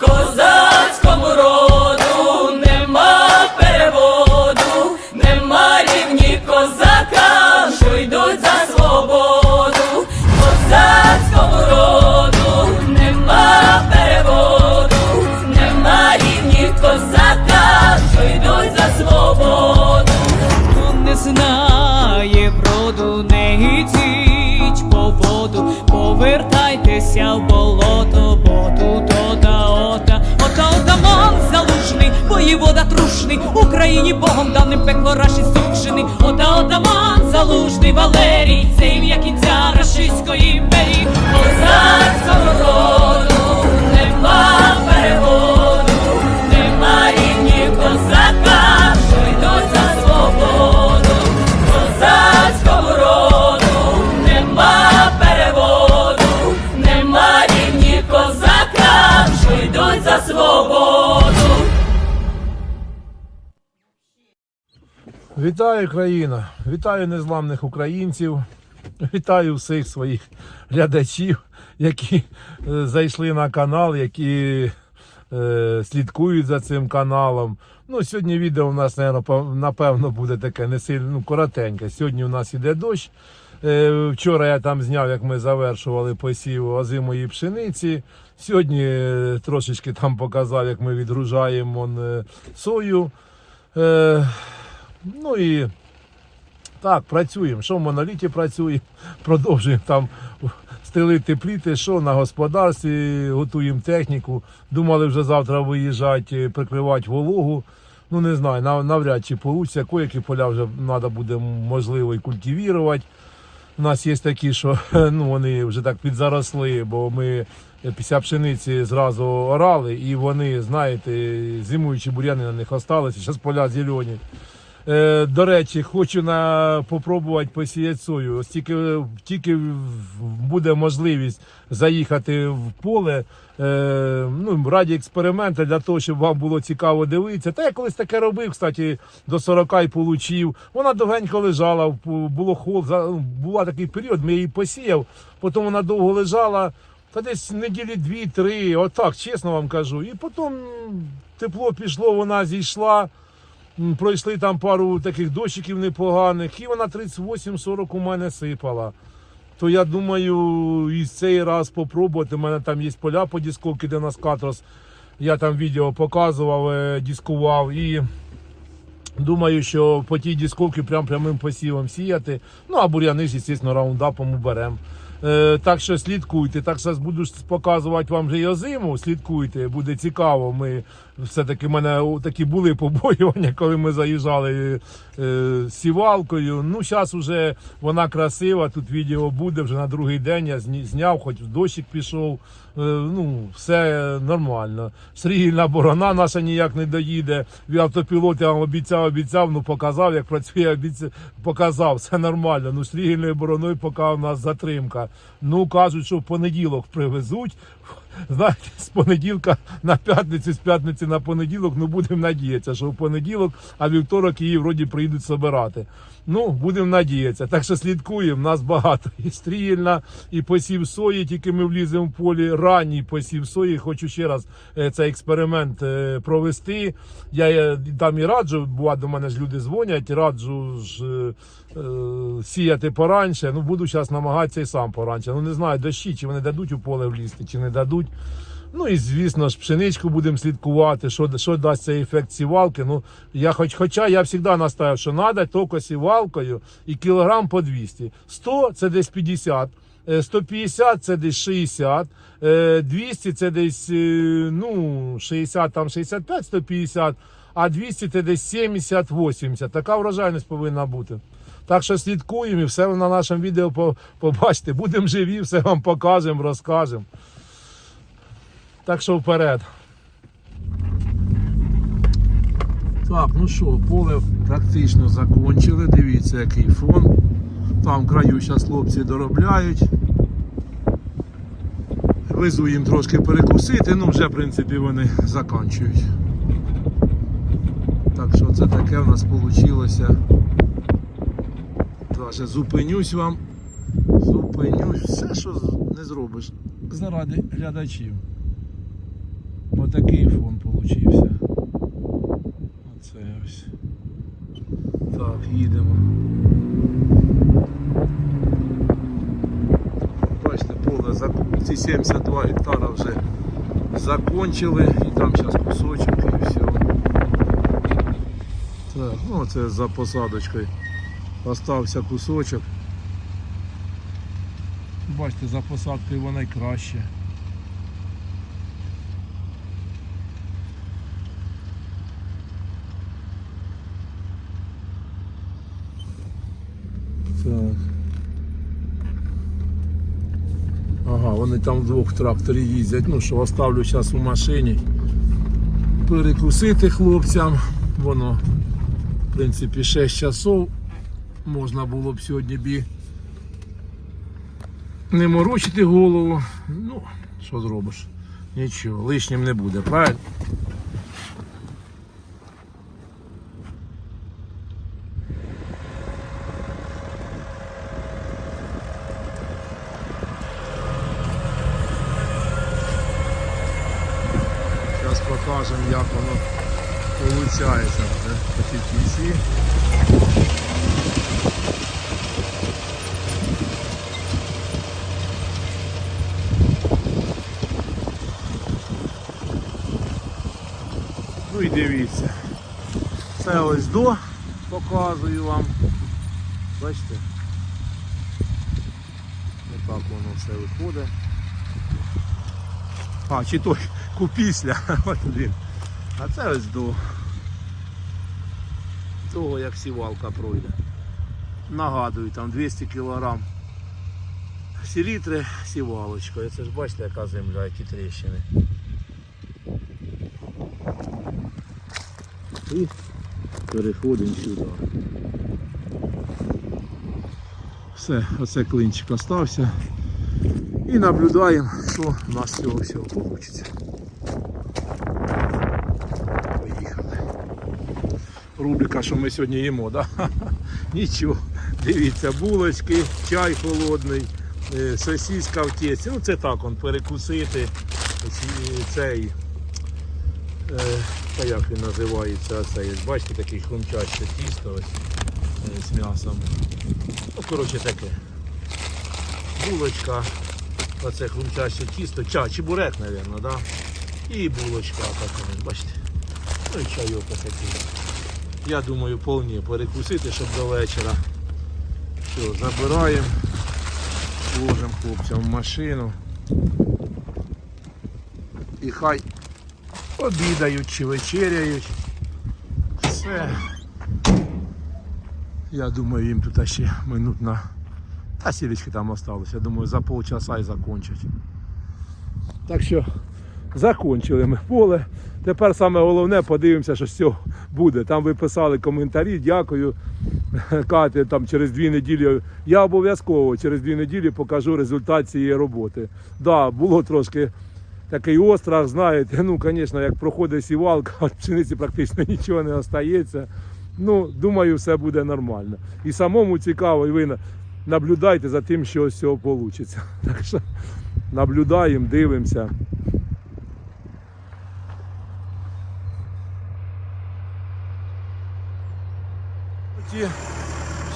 Козацькому роду нема переводу, нема рівні козакам, що йдуть за свободу. Козацькому роду нема переводу, нема рівні козакам, що йдуть за свободу. Не знає броду, не йдіть по воду, повертайтеся в болото, воєвода трушний, Україні Богом даним пекло раші сушений, ота отаман залужний Валерій, це ім'я кінця Рашиської імперії. Козацького роду Вітаю країна, вітаю незламних українців, вітаю всіх своїх глядачів, які е, зайшли на канал, які е, слідкують за цим каналом. Ну, сьогодні відео у нас, напевно, буде таке не сильно ну, коротеньке. Сьогодні у нас іде дощ. Е, Вчора я там зняв, як ми завершували посів озимої пшениці. Сьогодні е, трошечки там показав, як ми відгружаємо е, сою. Е, Ну і так, працюємо. Що в моноліті працюємо, продовжуємо там стелити пліти, що на господарстві, готуємо техніку. Думали вже завтра виїжджати, прикривати вологу. Ну не знаю, навряд чи вийде. Коякі поля вже треба буде можливо і культивувати. У нас є такі, що ну, вони вже так підзаросли, бо ми після пшениці зразу орали, і вони, знаєте, зимуючі бур'яни на них осталися, зараз поля зелені. Е, до речі, хочу на попробувати посіяти сою. Ось тільки, тільки буде можливість заїхати в поле. Е, ну, раді експерименту для того, щоб вам було цікаво дивитися. Та я колись таке робив, кстати, до 40 і получив. Вона довгенько лежала, було хол, була такий період, ми її посіяв, потім вона довго лежала. Та десь неділі дві-три, отак, чесно вам кажу. І потім тепло пішло, вона зійшла. Пройшли там пару таких дощиків непоганих, і вона 38-40 у мене сипала. То я думаю, і цей раз попробувати. У мене там є поля по дисковці, де нас катрос. Я там відео показував, е, дискував і думаю, що по тій дисковці прям прямим посівом сіяти. Ну а бур'яни ж, звісно, раундапом уберемо. Е, так що слідкуйте. Так що буду показувати вам і озиму. Слідкуйте, буде цікаво. Ми все-таки в мене такі були побоювання, коли ми заїжджали е, сівалкою. Ну, зараз вже вона красива. Тут відео буде вже на другий день. Я зняв, хоч дощик пішов. Е, ну, все нормально. Срігільна борона наша ніяк не доїде. Автопілот я вам обіцяв, обіцяв, ну показав, як працює, обіцяв, показав, все нормально. Ну, срігільною бороною поки у нас затримка. Ну, кажуть, що в понеділок привезуть. Знаєте, з понеділка на п'ятницю, з п'ятниці на понеділок, ну будемо надіятися, що в понеділок, а вівторок її вроді прийдуть собирати. Ну, будемо надіятися. Так що слідкуємо, нас багато. І стрільна, і посів сої, тільки ми вліземо в полі. Ранній посів сої. Хочу ще раз е, цей експеримент е, провести. Я е, там і раджу, буває, до мене ж люди дзвонять, раджу ж. Е, е, Сіяти пораньше, ну буду зараз намагатися і сам пораньше. Ну не знаю, дощі, чи вони дадуть у поле влізти, чи не дадуть. Ну і звісно ж, пшеничку будемо слідкувати, що, що дасть цей ефект сівалки. Ну, я хоч, хоча я завжди настаю, що треба тільки сівалкою і кілограм по 200. 100 це десь 50. е, 150 це десь 60, е, 200 це десь е, ну, 60, там 65, 150, а 200 це десь 70-80. Така врожайність повинна бути. Так що слідкуємо і все на нашому відео побачите. Будемо живі, все вам покажемо, розкажемо. Так що вперед. Так, ну що, поле практично закончили. Дивіться, який фон. Там краю зараз хлопці доробляють. Везу їм трошки перекусити, ну вже в принципі вони закінчують. Так що це таке в нас вийшло. Даже зупинюсь вам. Зупинюсь. Все, що не зробиш. Заради глядачів. Отакий фон получився. Оце ось. Так, їдемо. Бачите, поле зак- ці 72 гектара вже закончили і там зараз кусочок і все. Так, ну це за посадочкою. Остався кусочок. Бачите, за посадкою вона краще. Так. Ага, вони там вдвох тракторі їздять. Ну що, оставлю зараз у машині. Перекусити хлопцям. Воно, в принципі, 6 часов. Можна було б сьогодні бі не морочити голову. Ну, що зробиш? Нічого, лишнім не буде, правильно? Зараз покажемо, як воно виходить. Цій кінці. Ну і дивіться. Це ось до показую вам. Бачите? Отак воно все виходить. А, чи той купісля. От він. А це ось до того, як сівалка пройде. Нагадую, там 200 кг селітри сівалочкою. Це ж бачите, яка земля, які тріщини. І переходимо сюди. Все, оце клинчик остався. І наблюдаємо, що у нас з цього всього вийде. Поїхали. Рубрика, що ми сьогодні їмо, да? Нічого. Дивіться, булочки, чай холодний, е, сосиска в тісті. Ну це так, он перекусити. Цей. Е, та як він називається, ось бачите, такий хрумчаще тісто ось, е, з м'ясом. Ну, коротше таке. Булочка, оце хрумчаще тісто, ча, чебурек, мабуть, да? І булочка така, бачите. Ну і чайок такий. Я думаю, повні перекусити, щоб до вечора. Все, забираємо, ложимо хлопцям в машину. І хай обідають чи вечеряють. Все. Я думаю, їм тут ще минут на. Та сілечки там осталось. Я думаю, за полчаса і закончать. Так що закончили ми поле. Тепер саме головне подивимося, що з цього буде. Там ви писали коментарі, дякую. Кати там через дві неділі. Я обов'язково через дві неділі покажу результат цієї роботи. Так, да, було трошки такий острах, знаєте, ну, звісно, як проходить сівалка, від пшениці практично нічого не остається. Ну, думаю, все буде нормально. І самому цікаво, і ви наблюдайте за тим, що з цього вийде. Так що наблюдаємо, дивимося.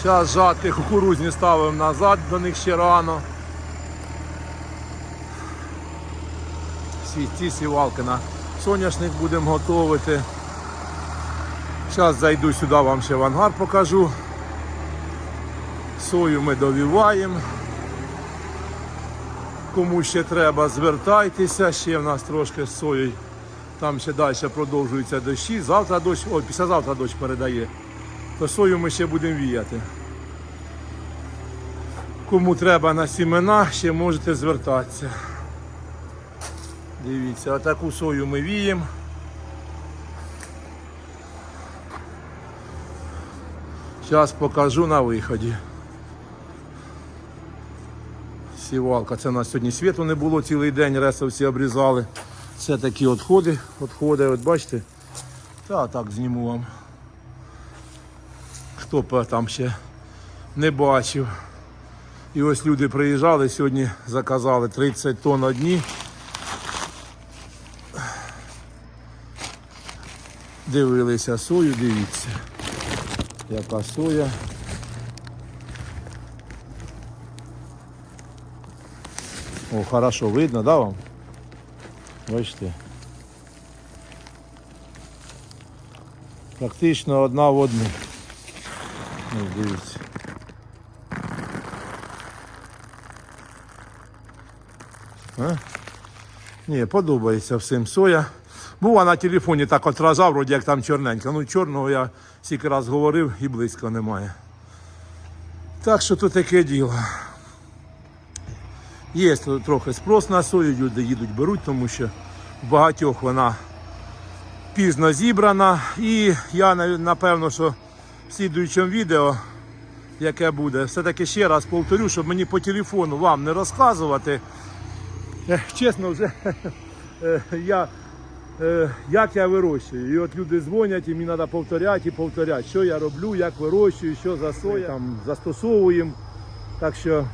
Зараз жати кукурузні ставимо назад, до них ще рано. Ці сівалки на соняшник будемо готувати. Зараз зайду сюди, вам ще в ангар покажу. Сою ми довіваємо. Кому ще треба, звертайтеся, ще в нас трошки з соєю. Там ще далі продовжуються дощі. Завтра дощ, ой, післязавтра дощ передає. То сою ми ще будемо віяти. Кому треба на сімена, ще можете звертатися. Дивіться, отаку сою ми віємо. Зараз покажу на виході. Сівалка. Це у нас сьогодні світу не було цілий день, ресовці обрізали. Це такі відходи, відходи, от бачите. Та так зніму вам. Хто там ще не бачив. І ось люди приїжджали, сьогодні заказали 30 тонн одні. Дивилися сою, дивіться. Яка соя. О, хорошо видно, да вам? Бачите? Практично одна в одну. Ось дивіться. А? Ні, подобається всім соя. Бува на телефоні так отражав, вроді як там чорненька. Ну чорного я стільки раз говорив і близько немає. Так що то таке діло. Є трохи спрос на сою, люди їдуть, беруть, тому що в багатьох вона пізно зібрана. І я напевно, що в слідуючому відео, яке буде, все-таки ще раз повторю, щоб мені по телефону вам не розказувати. Чесно, вже е, я, е, як я вирощую. І от люди дзвонять, і мені треба повторяти і повторяти, що я роблю, як вирощую, що за соя там застосовуємо. Так що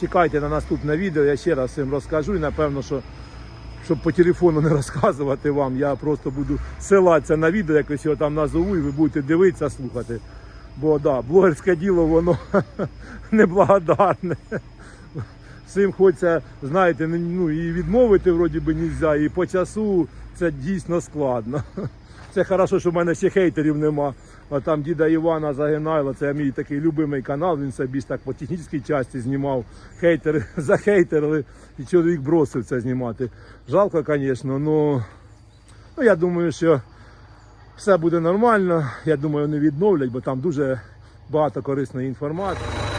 чекайте на наступне відео, я ще раз всім розкажу і напевно, що щоб по телефону не розказувати вам, я просто буду силатися на відео, якось його там назову, і ви будете дивитися, слухати. Бо да, блогерське діло, воно неблагодарне. Всім хочеться, знаєте, ну, і відмовити вроді би нельзя, і по часу це дійсно складно. Це хорошо, що в мене ще хейтерів нема. А там діда Івана Загинайло, це мій такий любимий канал, він ж так по технічній часті знімав. Хейтери захейтерили, і чоловік бросив це знімати. Жалко, звісно, ну, ну я думаю, що все буде нормально. Я думаю, вони відновлять, бо там дуже багато корисної інформації.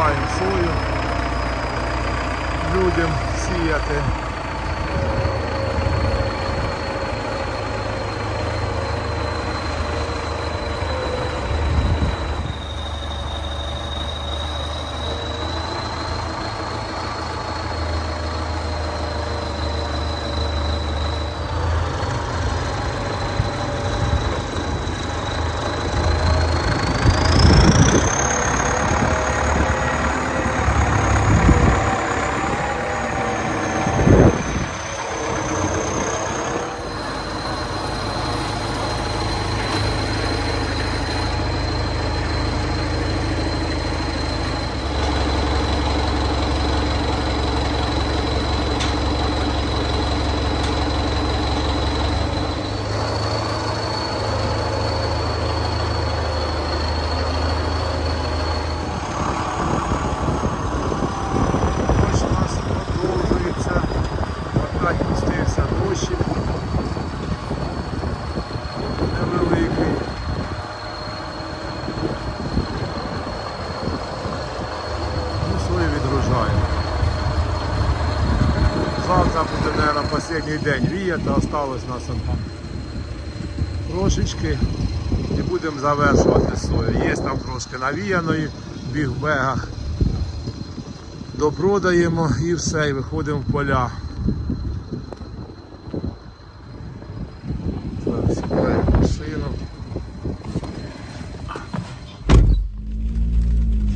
Погружаємо сою. Людям сіяти. Дощ у нас продовжується. Опять пустився дощик. Невеликий. Ну, свої відгружаємо. Завтра буде, мабуть, день віяти, осталось нас там трошечки і будемо завершувати сою. Є там трошки навіяної в бігбегах допродаємо і все, і виходимо в поля. Так, сідаємо.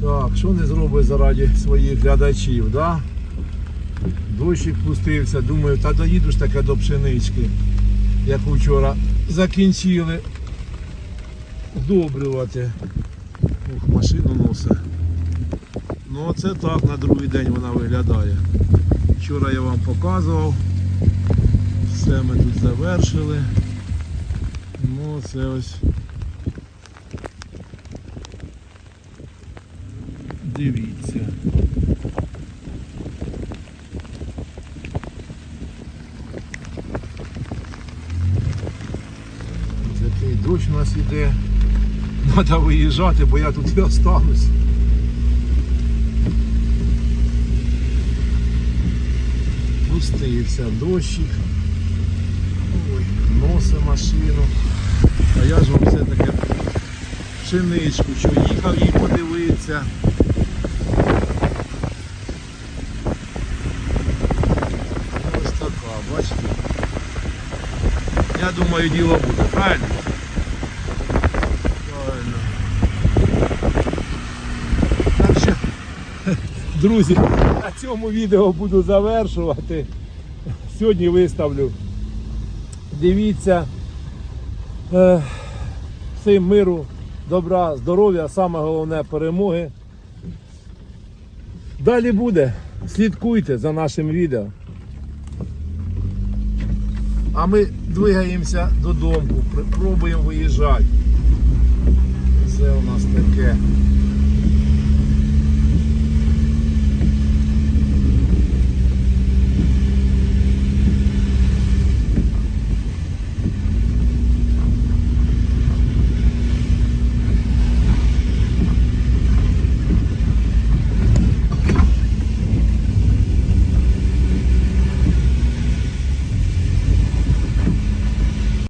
Так, що не зробить заради своїх глядачів, да? Дощик пустився, думаю, та доїду ж таке до пшенички, як вчора закінчили вдобрювати. Ух, машину носить. Ну оце так на другий день вона виглядає. Вчора я вам показував. Все ми тут завершили. Ну це ось. Дивіться. Який дощ у нас іде. Треба виїжджати, бо я тут і останусь. Пустився дощик. Ой, носи машину. А я ж вам все таке пшеничку, що їхав їй подивитися. Ось така, бачите. Я думаю, діло буде? Правильно. Друзі, на цьому відео буду завершувати. Сьогодні виставлю. Дивіться. Е, всім миру, добра, здоров'я, саме головне перемоги. Далі буде. Слідкуйте за нашим відео. А ми двигаємося додому, пробуємо виїжджати. Це у нас таке.